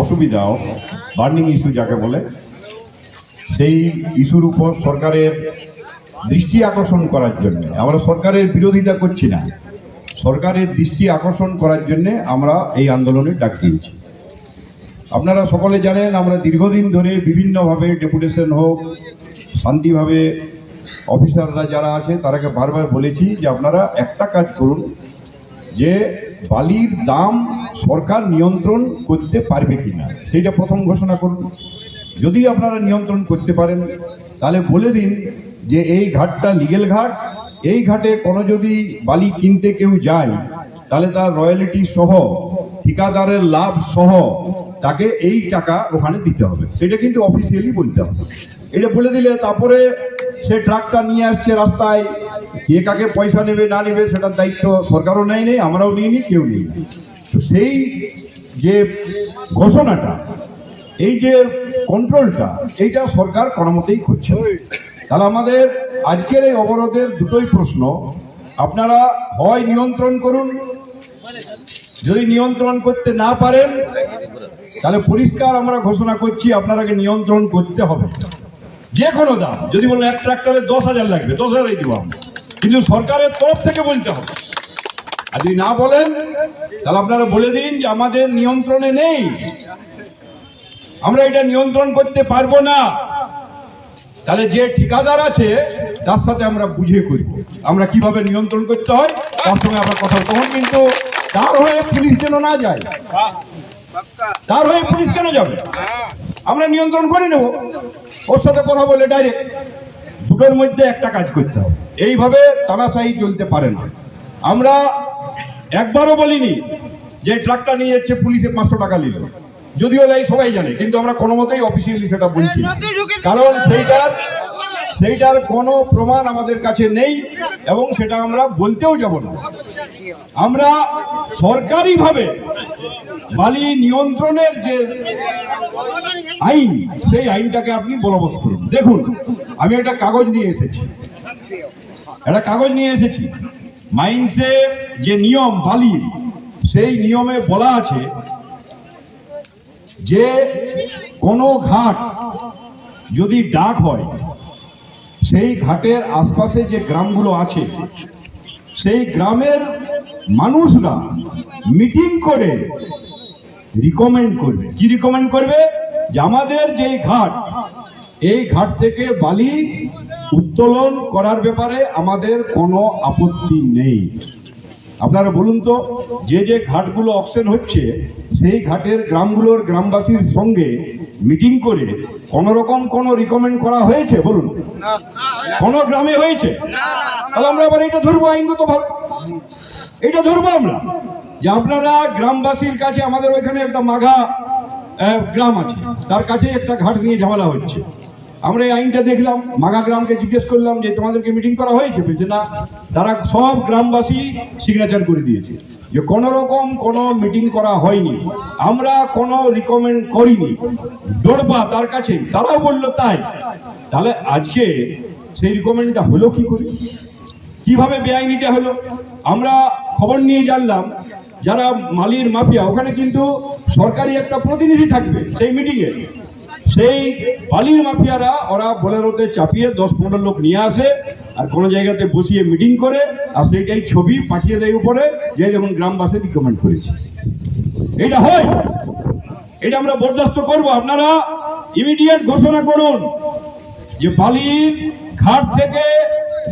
অসুবিধা burning issue যাকে বলে, সেই ইস্যুর উপর সরকারের দৃষ্টি আকর্ষণ করার জন্য, আমরা সরকারের বিরোধিতা করছি না, সরকারের দৃষ্টি আকর্ষণ করার জন্য আমরা এই আন্দোলনে ডাক দিয়েছি। আপনারা সকলে জানেন, আমরা দীর্ঘদিন ধরে বিভিন্নভাবে ডেপুটেশন হোক, শান্তিভাবে অফিসাররা যারা আছে, তারাকে বারবার বলেছি যে আপনারা একটা কাজ করুন, যে বালির দাম সরকার নিয়ন্ত্রণ করতে পারবে কিনা? সেটা প্রথম ঘোষণা করুন। যদি আপনারা নিয়ন্ত্রণ করতে পারেন, তাহলে বলে দিন যে এই ঘাটটা লিগেল ঘাট, এই ঘাটে কোনো যদি বালি কিনতে কেউ যায়, তাহলে তার রয়্যালিটি সহ, ঠিকাদারের লাভ সহ তাকে এই টাকা ওখানে দিতে হবে। সেটা কিন্তু অফিসিয়ালি বলতে হবে। এটা বলে দিলে তারপরে সে ট্রাকটা নিয়ে আসছে রাস্তায় কে কাকে পয়সা নেবে, না নেবে, সেটার দায়িত্ব সরকারও নেয় নেই, আমরাও নিইনি কেউ নিই তো সেই যে ঘোষণাটা, এই যে কন্ট্রোলটা এইটা সরকার কোনো মতেই করছে তাহলে আমাদের আজকের এই অবরোধের দুটোই প্রশ্ন। আপনারা হয় নিয়ন্ত্রণ করুন। যদি নিয়ন্ত্রণ করতে না পারেন, তাহলে পরিষ্কার আমরা ঘোষণা করছি, আপনারাকে নিয়ন্ত্রণ করতে হবে। যে কোনো দাম, যদি বলেন এক ট্রাক্টরে দশ হাজার লাগবে, দশ হাজারই দিব আমরা। কিন্তু সরকারের তরফ থেকে বলতে হবে। আর যদি না বলেন, তাহলে আপনারা বলে দিন যে আমাদের নিয়ন্ত্রণে নেই। আমরা এটা নিয়ন্ত্রণ করতে পারব না। তাহলে যে ঠিকাদার আছে, তার সাথে আমরা বুঝে করি। আমরা কীভাবে নিয়ন্ত্রণ করতে হয়, তার সঙ্গে আমরা কথা। তখন কিন্তু তার হয়ে পুলিশ যেন না যায়, তার হয়ে পুলিশ কেন যাবে? আমরা নিয়ন্ত্রণ করে নেব। ওর সাথে কথা বলে ডাইরেক্ট। দুটোর মধ্যে একটা কাজ করতে হবে। এইভাবে তানাশাহি চলতে পারে না। আমরা একবারও বলিনি যে ট্রাকটা নিয়ে যাচ্ছে পুলিশে পাঁচশো টাকা নিল। যদিও তাই সবাই জানে কিন্তু আমরা কোনো মতেই অফিসিয়ালি সেটা বলছি কারণ সেইটার সেইটার কোনো প্রমাণ আমাদের কাছে নেই এবং সেটা আমরা বলতেও যাব না। আমরা সরকারিভাবে বালি নিয়ন্ত্রণের যে আইন, সেই আইনটাকে আপনি বলবৎ করুন। দেখুন, আমি একটা কাগজ নিয়ে এসেছি। একটা কাগজ নিয়ে এসেছি। মাইন্সের যে নিয়ম বালির সেই নিয়মে বলা আছে যে কোনো ঘাট যদি ডাক হয় সেই ঘাটের আশপাশে যে গ্রামগুলো আছে, সেই গ্রামের মানুষরা মিটিং করে রিকমেন্ড করবে। কি রিকমেন্ড করবে? যে আমাদের যে ঘাট, এই ঘাট থেকে বালি উত্তোলন করার ব্যাপারে আমাদের কোনো আপত্তি নেই। আপনারা বলুন তো যে যে ঘাটগুলো অকশন হচ্ছে সেই ঘাটের গ্রামগুলোর গ্রামবাসীর সঙ্গে মিটিং করে কোন রকম কোনো রিকমেন্ড করা হয়েছে? বলুন। কোন গ্রামে হয়েছে? তাহলে আমরা আবার এটা ধরবো আইনগত ভাবে এটা ধরবো আমরা। যে আপনারা গ্রামবাসীর কাছে আমাদের ওইখানে একটা মাঘা গ্রাম আছে। তার কাছে একটা ঘাট নিয়ে ঝামেলা হচ্ছে। আমরা এই আইনটা দেখলাম মাঘা গ্রামকে জিজ্ঞেস করলাম যে তোমাদেরকে মিটিং করা হয়েছে? বলছে, না, তারা সব গ্রামবাসী সিগনেচার করে দিয়েছে। যে কোনো রকম কোনো মিটিং করা হয়নি। আমরা কোনো রিকমেন্ড করিনি। দৌড়বা তার কাছে। তারাও বলল, তাই। তাহলে আজকে সেই রিকমেন্ডটা হলো কি করে? কীভাবে বেআইনিটা হলো? আমরা খবর নিয়ে জানলাম, যারা মালির মাফিয়া, ওখানে কিন্তু সরকারি একটা প্রতিনিধি থাকবে সেই মিটিংয়ে সেই বালির মাফিয়ারা, ওরা বোলেরোতে চাপিয়ে দশ পনেরো লোক নিয়ে আসে আর কোনো জায়গাতে বসিয়ে মিটিং করে আর সেইটাই ছবি পাঠিয়ে দেয় উপরে, যে যেমন গ্রামবাসী রিকমেন্ড করেছে। এটা হয়। এটা আমরা বরদাস্ত করব। আপনারা ইমিডিয়েট ঘোষণা করুন যে বালির ঘাট থেকে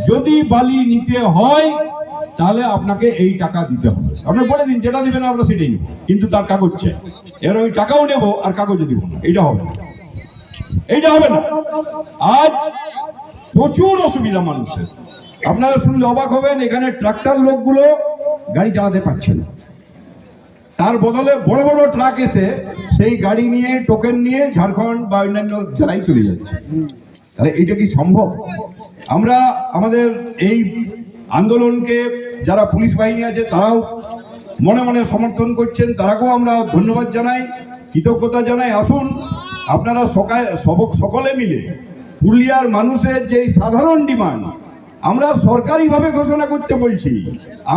যদি বালি নিতে হয়, তাহলে আপনাকে এই টাকা দিতে হবে। আপনি বলে দিন, যেটা দিবেন আমরা সেটাই নেব। কিন্তু তার কাগজ চাই। এর ওই টাকাও নেব আর কাগজও দিব না। এইটা হবে। এইটা হবে না। আজ প্রচুর অসুবিধা মানুষের। আপনারা শুনলে অবাক হবেন, এখানে ট্রাক্টর লোকগুলো গাড়ি চালাতে পারছে না। তার বদলে বড় বড় ট্রাক এসে সেই গাড়ি নিয়ে, টোকেন নিয়ে ঝাড়খণ্ড বা অন্যান্য জেলায় চলে যাচ্ছে। তাহলে এটা কি সম্ভব? আমরা আমাদের এই আন্দোলনকে যারা পুলিশ বাহিনী আছে, তারাও মনে মনে সমর্থন করছেন। তারাকেও আমরা ধন্যবাদ জানাই। কৃতজ্ঞতা জানাই। আসুন, আপনারা সকাল সকলে মিলে পুরুলিয়ার মানুষের যে সাধারণ ডিমান্ড, আমরা সরকারিভাবে ঘোষণা করতে বলছি।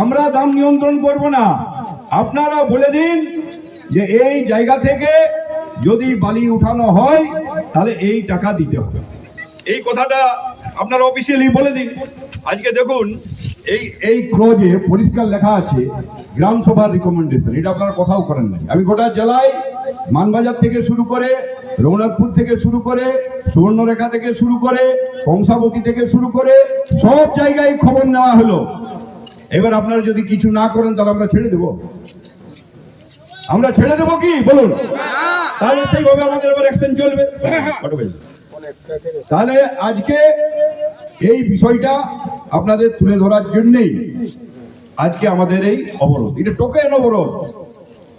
আমরা দাম নিয়ন্ত্রণ করব না। আপনারা বলে দিন যে এই জায়গা থেকে যদি বালি উঠানো হয়, তাহলে এই টাকা দিতে হবে। এই কথাটা আপনারা অফিসিয়ালি বলে দিন। আজকে দেখুন এই এই ক্লজে পরিষ্কার লেখা আছে, গ্রাম সভার রিকমেন্ডেশন এটা আপনারা কথাও করেন নাই। আমি গোটা জেলায় মানবাজার থেকে শুরু করে, রঘুনাথপুর থেকে শুরু করে, সুবর্ণরেখা থেকে শুরু করে, কংসাবতী থেকে শুরু করে, সব জায়গায় খবর নেওয়া হলো। এবার আপনারা যদি কিছু না করেন, তাহলে আমরা ছেড়ে দেব। আমরা ছেড়ে দেবো কি? বলুন। তাহলে সেইভাবে আমাদের আবার অ্যাকশন চলবে। তাহলে আজকে এই বিষয়টা আপনাদের তুলে ধরার জন্যেই আজকে আমাদের এই অবরোধ। এটা টোকেন অবরোধ।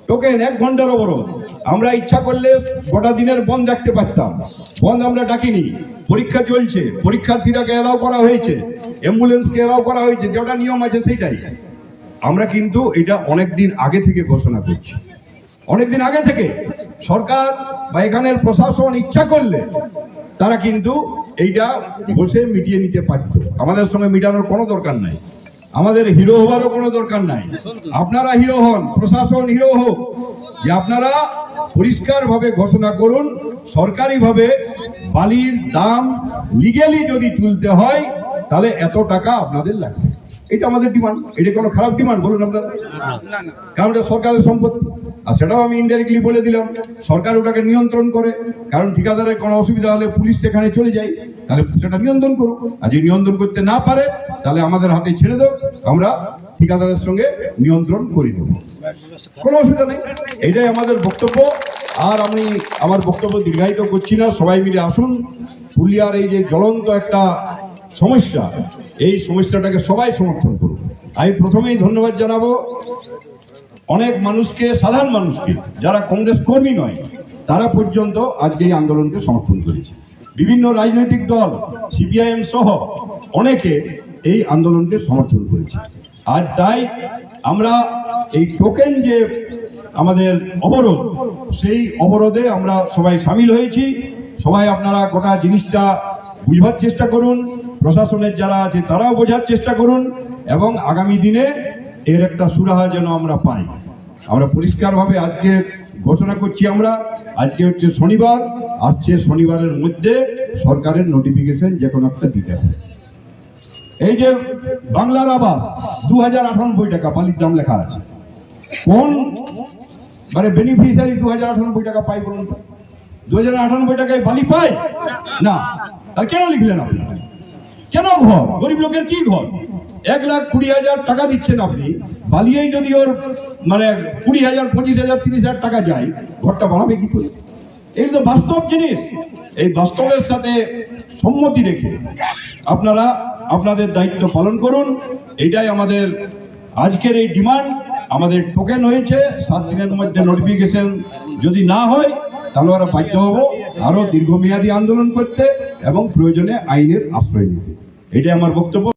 টোকেন এক ঘণ্টার অবরোধ। আমরা ইচ্ছা করলে গোটা দিনের বন্ধ রাখতে পারতাম। বন্ধ আমরা ডাকিনি। পরীক্ষা চলছে। পরীক্ষার্থীরাকে এলাও করা হয়েছে। অ্যাম্বুলেন্সকে এলাও করা হয়েছে। যেটা নিয়ম আছে সেইটাই। আমরা কিন্তু এটা অনেক দিন আগে থেকে ঘোষণা করছি। অনেকদিন আগে থেকে সরকার বা এখানের প্রশাসন ইচ্ছা করলে তারা কিন্তু এইটা বসে মিটিয়ে নিতে পারত। আমাদের সঙ্গে মিটানোর কোনো দরকার নাই। আমাদের হিরো হওয়ারও কোনো দরকার নাই। আপনারা হিরো হন, প্রশাসন হিরো হোক, যে আপনারা পরিষ্কারভাবে ঘোষণা করুন, সরকারিভাবে বালির দাম লিগেলি যদি তুলতে হয়, তাহলে এত টাকা আপনাদের লাগবে। এটা আমাদের ডিমান্ড এটা কোনো খারাপ ডিমান্ড বলুন আপনারা। কারণ এটা সরকারের সম্পত্তি। আর সেটাও আমি ইনডাইরেক্টলি বলে দিলাম, সরকার ওটাকে নিয়ন্ত্রণ করে। কারণ ঠিকাদারের কোনো অসুবিধা হলে পুলিশ সেখানে চলে যায়, তাহলে সেটা নিয়ন্ত্রণ করুক। আর যদি নিয়ন্ত্রণ করতে না পারে, তাহলে আমাদের হাতে ছেড়ে দেব আমরা ঠিকাদারের সঙ্গে নিয়ন্ত্রণ করে দেবো কোনো অসুবিধা নেই। এটাই আমাদের বক্তব্য। আর আমি আমার বক্তব্য দীর্ঘায়িত করছি না। সবাই মিলে আসুন। পুরুলিয়ার এই যে জ্বলন্ত একটা সমস্যা। এই সমস্যাটাকে সবাই সমর্থন করুন আমি প্রথমেই ধন্যবাদ জানাব অনেক মানুষকে, সাধারণ মানুষকে, যারা কংগ্রেস কর্মী নয়, তারা পর্যন্ত আজকে এই আন্দোলনকে সমর্থন করেছে। বিভিন্ন রাজনৈতিক দল, সিপিআইএম সহ অনেকে এই আন্দোলনকে সমর্থন করেছে। আজ তাই আমরা এই টোকেন যে আমাদের অবরোধ, সেই অবরোধে আমরা সবাই সামিল হয়েছি। সবাই আপনারা গোটা জিনিসটা বুঝবার চেষ্টা করুন, প্রশাসনের যারা আছে তারাও বোঝার চেষ্টা করুন, এবং আগামী দিনে এর একটা সুরাহা যেন আমরা পাই। আমরা পরিষ্কারভাবে আজকে ঘোষণা করছি আমরা, আজকে হচ্ছে শনিবার, আসছে শনিবারের মধ্যে সরকারের নোটিফিকেশন যে কোনো একটা দিতে হবে। এই যে বাংলার আবাস দু হাজার আটানব্বই টাকা বালির দাম লেখা আছে। কোন মানে বেনিফিশিয়ারি দু হাজার আটানব্বই টাকা পাই বলুন দু হাজার আটানব্বই টাকায় বালি পায়? না। তা কেন লিখলেন আপনি? কেন ঘর? গরিব লোকের কি ঘর? এক লাখ কুড়ি হাজার টাকা দিচ্ছেন আপনি, বালিয়েই যদি ওর মানে কুড়ি হাজার, পঁচিশ হাজার, তিরিশ হাজার টাকা যায়, ঘরটা বানাবে কি করে? এই তো বাস্তব জিনিস। এই বাস্তবের সাথে সম্মতি রেখে আপনারা আপনাদের দায়িত্ব পালন করুন। এটাই আমাদের আজকের এই ডিমান্ড। আমাদের টোকেন হয়েছে, সাত দিনের মধ্যে নোটিফিকেশন যদি না হয়, তাহলে আমরা বাধ্য হব আরও দীর্ঘমেয়াদী আন্দোলন করতে এবং প্রয়োজনে আইনের আশ্রয় নিতে। এটাই আমার বক্তব্য।